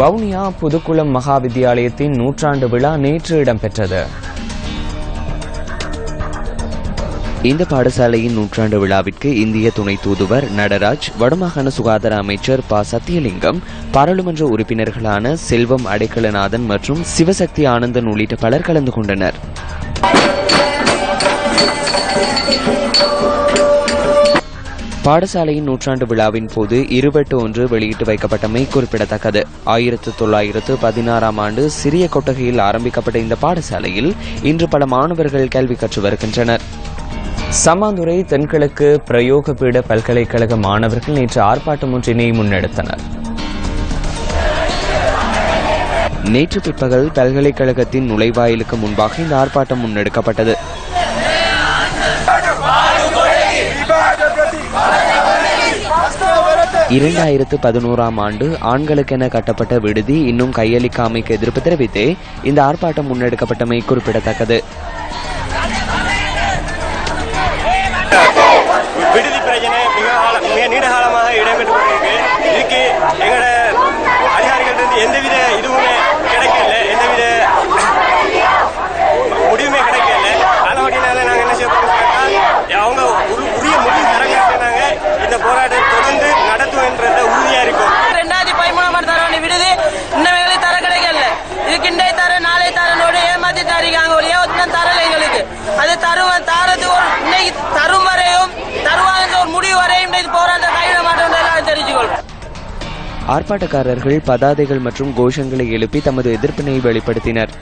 வவுனியா புதுக்குளம் மகா வித்தியாலயத்தின் நூற்றாண்டு விழா நேற்று இடம்பெற்றது. இந்த பாடசாலையின் நூற்றாண்டு விழாவிற்கு இந்திய துணை தூதுவர் நடராஜ் வடமாகாண சுகாதார அமைச்சர் ப. சத்தியலிங்கம் பாராளுமன்ற உறுப்பினர்களான செல்வம் அடைக்கலநாதன் மற்றும் சிவசக்தி ஆனந்தன் உள்ளிட்ட பலர் கலந்து கொண்டனர். பாடசாலையின் நூற்றாண்டு விழாவின் போது இருவெட்டு ஒன்று வெளியிட்டு வைக்கப்பட்டமை குறிப்பிடத்தக்கது. ஆயிரத்து தொள்ளாயிரத்து பதினாறாம் ஆண்டு சிறிய கொட்டகையில் ஆரம்பிக்கப்பட்ட இந்த பாடசாலையில் இன்று பல மாணவர்கள் கல்வி கற்று வருகின்றனர். சம்மாந்துறை தென்கிழக்கு பிரயோக பீட பல்கலைக்கழக மாணவர்கள் நேற்று ஆர்ப்பாட்டம் ஒன்றினை முன்னெடுத்தனர். நேற்று பிற்பகல் பல்கலைக்கழகத்தின் நுழைவாயிலுக்கு முன்பாக இந்த ஆர்ப்பாட்டம் முன்னெடுக்கப்பட்டது. இரண்டாயிரத்து பதினோராம் ஆண்டு ஆண்களுக்கென கட்டப்பட்ட விடுதி இன்னும் கையளிக்காமைக்கு எதிர்ப்பு தெரிவித்தே இந்த ஆர்ப்பாட்டம் முன்னெடுக்கப்பட்டமை குறிப்பிடத்தக்கது. ஆர்ப்பாட்டக்காரர்கள் பதாதைகள் மற்றும் கோஷங்களை எழுப்பி தமது எதிர்ப்பினை வெளிப்படுத்தினர்.